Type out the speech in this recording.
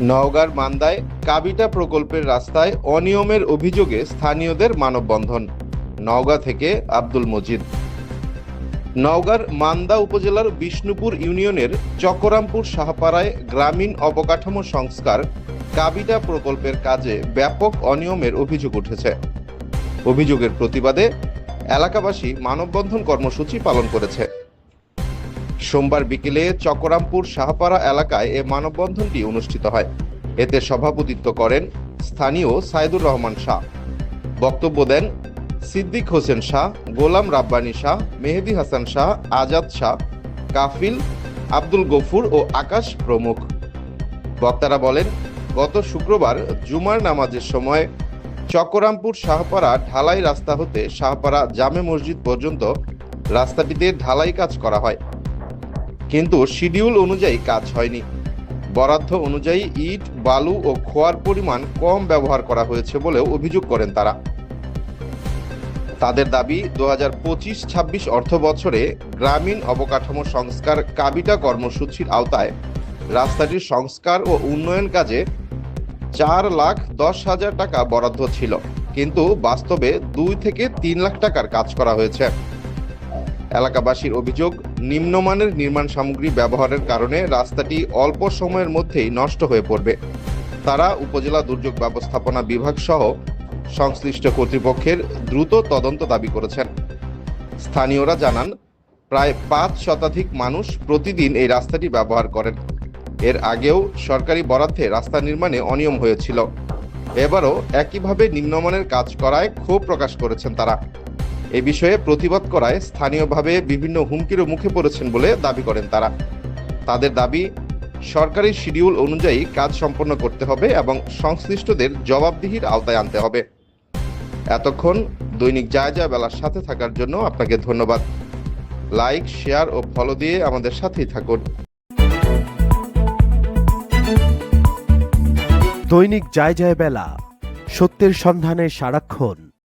নওগাঁর মান্দায় কাবিটা প্রকল্পের রাস্তায় অনিয়মের অভিযোগে স্থানীয়দের মানববন্ধন, নওগাঁ থেকে আব্দুল মজিদ। নওগাঁর মান্দা উপজেলার বিষ্ণুপুর ইউনিয়নের চকরামপুর শাহপাড়ায় গ্রামীণ অবকাঠামো সংস্কার কাবিটা প্রকল্পের কাজে ব্যাপক অনিয়মের অভিযোগ উঠেছে। অভিযোগের প্রতিবাদে এলাকাবাসী মানববন্ধন কর্মসূচি পালন করেছে। সোমবার বিকেলে চকরামপুর শাহপাড়া এলাকায় এ মানববন্ধনটি অনুষ্ঠিত হয়। এতে সভাপতিত্ব করেন স্থানীয় সাইদুর রহমান শাহ। বক্তব্য দেন সিদ্দিক হোসেন শাহ, গোলাম রাব্বানী শাহ, মেহেদি হাসান শাহ, আজাদ শাহ, কাফিল, আব্দুল গফুর ও আকাশ প্রমুখ। বক্তারা বলেন, গত শুক্রবার জুমার নামাজের সময় চকরামপুর শাহপাড়া ঢালাই রাস্তা হতে শাহপাড়া জামে মসজিদ পর্যন্ত রাস্তাটিতে ঢালাই কাজ করা হয়। কিন্তু শিডিউল অনুযায়ী কাজ হয়নি। বরাদ্দ অনুযায়ী ইট, বালু ও খোয়ার পরিমাণ কম ব্যবহার করা হয়েছে বলেও অভিযোগ করেন তারা। তাদের দাবি, দু হাজার পঁচিশ ছাব্বিশ অর্থ বছরে গ্রামীণ অবকাঠামো সংস্কার কাবিটা কর্মসূচির আওতায় রাস্তাটির সংস্কার ও উন্নয়ন কাজে চার লাখ দশ হাজার টাকা বরাদ্দ ছিল। কিন্তু বাস্তবে দুই থেকে তিন লাখ টাকার কাজ করা হয়েছে। এলাকাবাসীর অভিযোগ, নিম্নমানের নির্মাণ সামগ্রী ব্যবহারের কারণে রাস্তাটি অল্প সময়ের মধ্যেই নষ্ট হয়ে পড়বে। তারা উপজেলা দুর্যোগ ব্যবস্থাপনা বিভাগ সহ সংশ্লিষ্ট কর্তৃপক্ষের দ্রুত তদন্ত দাবি করেছেন। স্থানীয়রা জানান, প্রায় পাঁচ শতাধিক মানুষ প্রতিদিন এই রাস্তাটি ব্যবহার করেন। এর আগেও সরকারি বরাদ্দে রাস্তা নির্মাণে অনিয়ম হয়েছিল। এবারও একইভাবে নিম্নমানের কাজ করায় ক্ষোভ প্রকাশ করেছেন তারা। এ বিষয়ে প্রতিবাদ করায় স্থানীয়ভাবে বিভিন্ন হুমকিরও মুখে পড়েছেন বলে দাবি করেন তারা। তাদের দাবি, সরকারি শিডিউল অনুযায়ী কাজ সম্পন্ন করতে হবে এবং সংশ্লিষ্টদের জবাবদিহির আওতায় আনতে হবে। এতক্ষণ দৈনিক যায় যায় বেলার সাথে থাকার জন্য আপনাকে ধন্যবাদ। লাইক, শেয়ার ও ফলো দিয়ে আমাদের সাথেই থাকুন। দৈনিক যায় যায় বেলা, সত্যের সন্ধানে সারাক্ষণ।